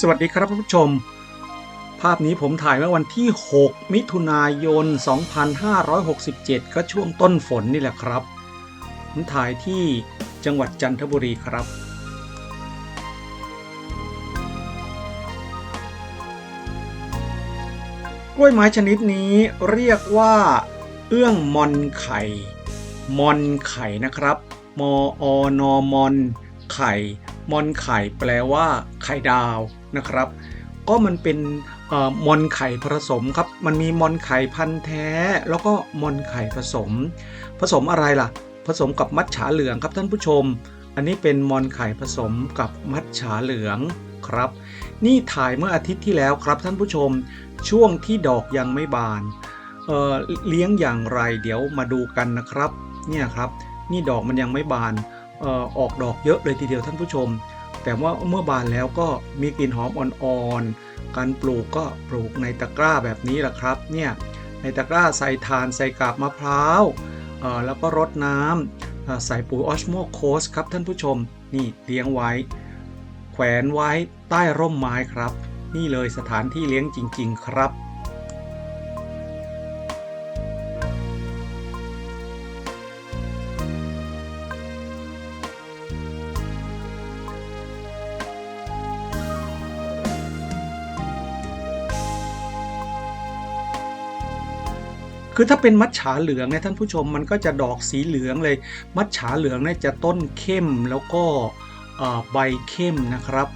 สวัสดีครับผู้ชม ภาพนี้ผมถ่ายเมื่อวันที่ 6 มิถุนายน 2567 ก็ช่วงต้นฝนนี่แหละครับ ผมถ่ายที่จังหวัดจันทบุรีครับกล้วยไม้ชนิดนี้เรียกว่า เอื้องมอนไข่ มอนไข่นะครับ มออนอมอนไข่ มอนไข่แปลว่า ไข่ดาวนะครับ ก็มันเป็นอมอนไข่ผสมครับ มันมีมอนไข่พันธุ์แท้ แล้วก็มอนไข่ผสม ผสมอะไรล่ะ ผสมกับมัทฉาเหลืองครับท่านผู้ชม อันนี้เป็นมอนไข่ผสมกับมัทฉาเหลืองครับ นี่ถ่ายเมื่ออาทิตย์ที่แล้วครับท่านผู้ชม ช่วงที่ดอกยังไม่บานเเลี้ยงอย่างไรเดี๋ยวมาดูกันนะครับ เนี่ยครับ นี่ดอกมันยังไม่บานออออกดอกเยอะเลยทีเดียวท่านผู้ชม แต่ว่าเมื่อบานแล้วก็มีกลิ่นหอมอ่อนๆ การปลูกก็ปลูกในตะกร้าแบบนี้แหละครับเนี่ยในตะกร้าใส่ถ่านใส่กาบมะพร้าวเอ่อแล้วก็รดน้ำใส่ปุ๋ยออสโมโคสครับท่านผู้ชมนี่เลี้ยงไว้ แขวนไว้ใต้ร่มไม้ครับ นี่เลยสถานที่เลี้ยงจริง ๆ ครับ คือถ้าเป็นมัทฉาเหลืองเนี่ยท่านผู้ชมมันก็จะดอกสีเหลืองเลย มัทฉาเหลืองเนี่ยจะต้นเข้มแล้วก็ใบเข้มนะครับ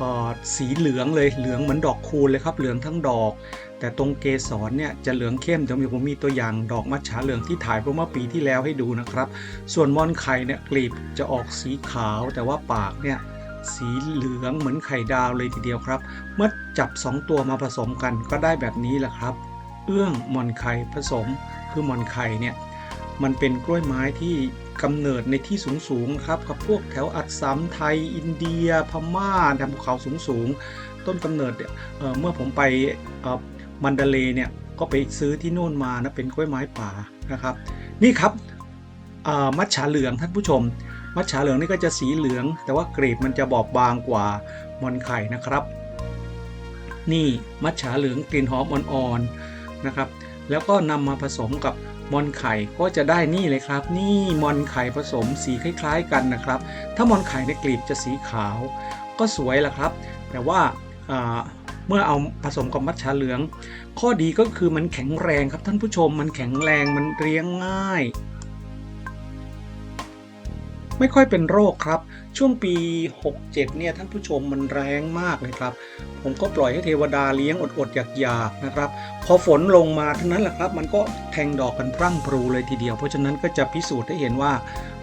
ก็สีเหลืองเลยเหลืองเหมือนดอกคูณเลยครับเหลืองทั้งดอก แต่ตรงเกสรเนี่ยจะเหลืองเข้มเดี๋ยวมีผมมีตัวอย่างดอกมัทฉาเหลืองที่ถ่ายเมื่อปีที่แล้วให้ดูนะครับ ส่วนมอนไข่เนี่ยกลีบจะออกสีขาวแต่ว่าปากเนี่ยสีเหลืองเหมือนไข่ดาวเลยทีเดียวครับ เมื่อจับ 2 ตัวมาผสมกันก็ได้แบบนี้แหละครับ เอื้องหมอนไข่ผสม คือหมอนไข่เนี่ยมันเป็นกล้วยไม้ที่กำเนิดในที่สูงๆครับกับพวกแถวอัสสัมไทย อินเดีย พม่าแถบภูเขาสูงๆ ต้นกำเนิดเเอ่อเมื่อผมไปมันดาเลเนี่ยก็ไปซื้อที่โน่นมานะเป็นกล้วยไม้ป่านะครับ นี่ครับมัทฉาเหลืองท่านผู้ชม มัทฉาเหลืองนี่ก็จะสีเหลือง แต่ว่ากรดมันจะบอบบางกว่ามอนไข่นะครับ นี่มัทฉาเหลืองกลิ่นหอมอ่อนๆ นะครับ แล้วก็นำมาผสมกับมอนไข่ก็จะได้นี่เลยครับ นี่มอนไข่ผสมสีคล้าย ๆ กันนะครับ ถ้ามอนไข่ในกลีบจะสีขาว ก็สวยละครับ แต่ว่าาเมื่อเอาผสมกับมัทฉาเหลือง ข้อดีก็คือมันแข็งแรงครับท่านผู้ชมมันแข็งแรงมันเลี้ยงง่าย ไม่ค่อยเป็นโรคครับ ช่วงปี 67 เนี่ยท่านผู้ชมมันแรงมากเลยครับ ผมก็ปล่อยให้เทวดาเลี้ยงอดๆอยากๆนะครับ พอฝนลงมาเท่านั้นแหละครับ มันก็แทงดอกกันพรั่งพรูเลยทีเดียว เพราะฉะนั้นก็จะพิสูจน์ให้เห็นว่า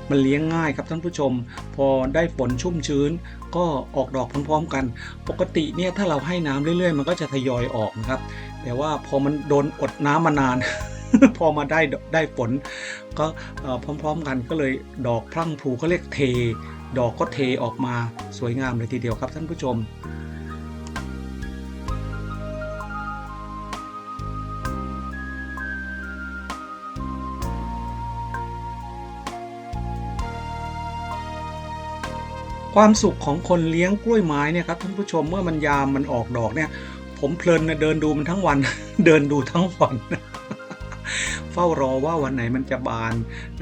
มันเลี้ยงง่ายครับท่านผู้ชม พอได้ฝนชุ่มชื้น ก็ออกดอกพร้อมๆกัน ปกติเนี่ยถ้าเราให้น้ำเรื่อยๆ มันก็จะทยอยออกนะครับ แต่ว่าพอมันโดนอดน้ำมานาน พอมาได้ได้ฝนก็พร้อมๆกันก็เลยดอกพรั่งพรูเขาเรียกเท ดอกก็เทออกมาสวยงามเลยทีเดียวครับท่านผู้ชมความสุขของคนเลี้ยงกล้วยไม้เนี่ยครับท่านผู้ชมเมื่อมันยามมันออกดอกเนี่ย ผมเพลินนะเดินดูมันทั้งวัน เดินดูทั้งวัน ฝ้ารอว่าวันไหนมันจะบาน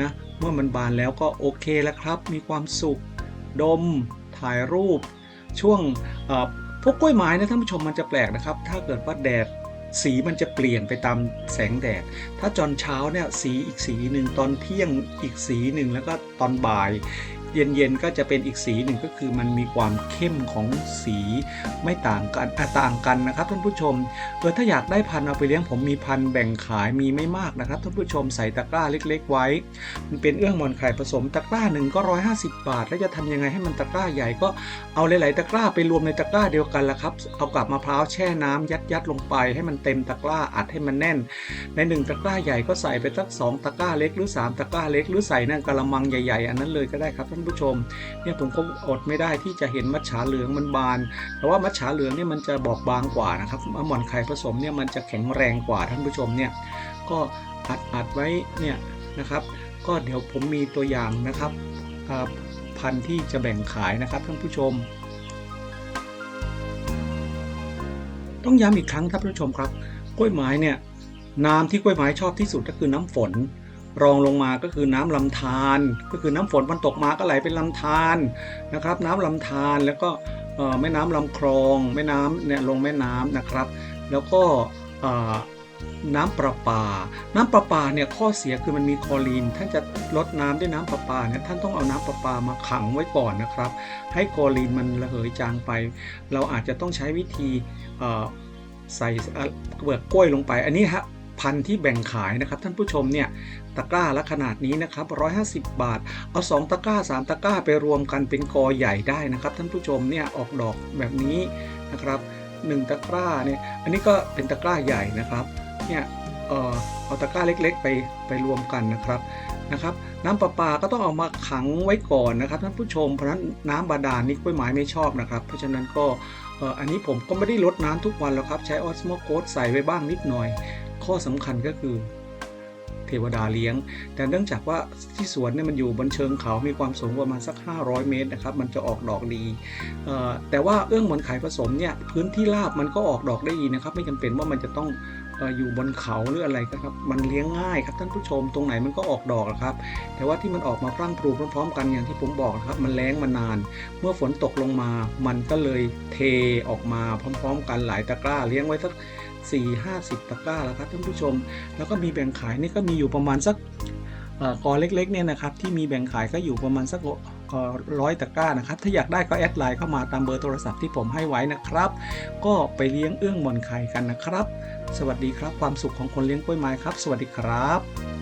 นะเมื่อมันบานแล้วก็โอเคแล้วครับ มีความสุข ดม ถ่ายรูป ช่วงพวกกล้วยไม้นะท่านผู้ชมมันจะแปลกนะครับ ถ้าเกิดว่าแดดสีมันจะเปลี่ยนไปตามแสงแดด ถ้าตอนเช้าเนี่ยสีอีกสีหนึ่งตอนเที่ยงอีกสีหนึ่งแล้วก็ตอนบ่าย เย็นๆก็จะเป็นอีกสีหนึ่งก็คือมันมีความเข้มของสีไม่ต่างกันอะต่างกันนะครับท่านผู้ชมเออถ้าอยากได้พันธุ์เอาไปเลี้ยงผมมีพันธุ์แบ่งขายมีไม่มากนะครับท่านผู้ชมใส่ตะกร้าเล็ก ๆ ไว้ มันเป็นเอื้องมอนไข่ผสมตะกร้าหนึ่งก็ 150 บาท แล้วจะทำยังไงให้มันตะกร้าใหญ่ก็เอาหลายๆตะกร้าไปรวมในตะกร้าเดียวกันละครับเอากับมะพร้าวแช่น้ำยัดยัดๆลงไป ให้มันเต็มตะกร้าอัดให้มันแน่น ในหนึ่งตะกร้าใหญ่ก็ใส่ไปสักสองตะกร้าเล็กหรือสามตะกร้าเล็กหรือใส่นั่นกระมังใหญ่ๆ อันนั้นเลยก็ได้ครับท่านผู้ชมเนี่ยผมก็อดไม่ได้ที่จะเห็นมัทฉาเหลืองมันบาน แต่ว่ามัทฉาเหลืองเนี่ยมันจะบอกบางกว่านะครับหมอนไข่ผสมเนี่ยมันจะแข็งแรงกว่าท่านผู้ชมเนี่ยก็อัดอัดไว้เนี่ยนะครับ ก็เดี๋ยวผมมีตัวอย่างนะครับพันธุ์ที่จะแบ่งขายนะครับท่านผู้ชมต้องย้ำอีกครั้งท่านผู้ชมครับ กล้วยไม้เนี่ยน้ำที่กล้วยไม้ชอบที่สุดก็คือน้ำฝน รองลงมาก็คือน้ำลำธารก็คือน้ำฝนมันตกมาก็ไหลเป็นลำธารนะครับ น้ำลำธารแล้วก็แม่น้ำลำคลอง แม่น้ำเนี่ยลงแม่น้ำนะครับ แล้วก็น้ำประปา น้ำประปาเนี่ยข้อเสียคือมันมีคอรีน ท่านจะลดน้ำด้วยน้ำประปาเนี่ยท่านต้องเอาน้ำประปามาขังไว้ก่อนนะครับ ให้คอรีนมันระเหยจางไป เราอาจจะต้องใช้วิธีใส่เปลือกกล้วยลงไป อันนี้ฮะ พันธุ์ที่แบ่งขายนะครับท่านผู้ชมเนี่ยตะกร้าละขนาดนี้นะครับ150 บาท เอา 2 ตะกร้า 3 ตะกร้าไปรวมกันเป็นกอใหญ่ได้นะครับ ท่านผู้ชมเนี่ยออกดอกแบบนี้นะครับ 1 ตะกร้าเนี่ยอันนี้ก็เป็นตะกร้าใหญ่นะครับเนี่ยเอ่อเอาตะกร้าเล็กๆ ไปไปรวมกันนะครับนะครับน้ำประปาก็ต้องเอามาขังไว้ก่อนนะครับท่านผู้ชมเพราะนั้นน้ำบาดาลนี่กล้วยไม้ไม่ชอบนะครับ เพราะฉะนั้นก็เอ่ออันนี้ผมก็ไม่ได้ลดน้ำทุกวันแล้วครับ ใช้ออสโมโกสใส่ไว้บ้างนิดหน่อย ข้อสำคัญก็คือเทวดาเลี้ยง แต่เนื่องจากว่าที่สวนเนี่ยมันอยู่บนเชิงเขา มีความสูงประมาณสัก 500 เมตรนะครับ มันจะออกดอกดี แต่ว่าเอื้องหมอนไข่ผสมเนี่ย พื้นที่ราบมันก็ออกดอกได้ดีนะครับ ไม่จำเป็นว่ามันจะต้องอยู่บนเขาหรืออะไรครับ มันเลี้ยงง่ายครับท่านผู้ชม ตรงไหนมันก็ออกดอกครับ แต่ว่าที่มันออกมาพรั่งพรูพร้อมๆ กันอย่างที่ผมบอกนะครับ มันแล้งมานาน เมื่อฝนตกลงมา มันก็เลยเทออกมาพร้อม ๆ กันหลายตะกร้าเลี้ยงไว้สัก สี่ห้าสิบตะกร้าแล้วครับท่านผู้ชม แล้วก็มีแบ่งขายนี่ก็มีอยู่ประมาณสักเอ่อกอเล็กๆเนี่ยนะครับที่มีแบ่งขายก็อยู่ประมาณสักร้อยตะกร้านะครับ ถ้าอยากได้ก็แอดไลน์เข้ามาตามเบอร์โทรศัพท์ที่ผมให้ไว้นะครับ ก็ไปเลี้ยงเอื้องมอนไข่กันนะครับ สวัสดีครับ ความสุขของคนเลี้ยงกล้วยไม้ครับ สวัสดีครับ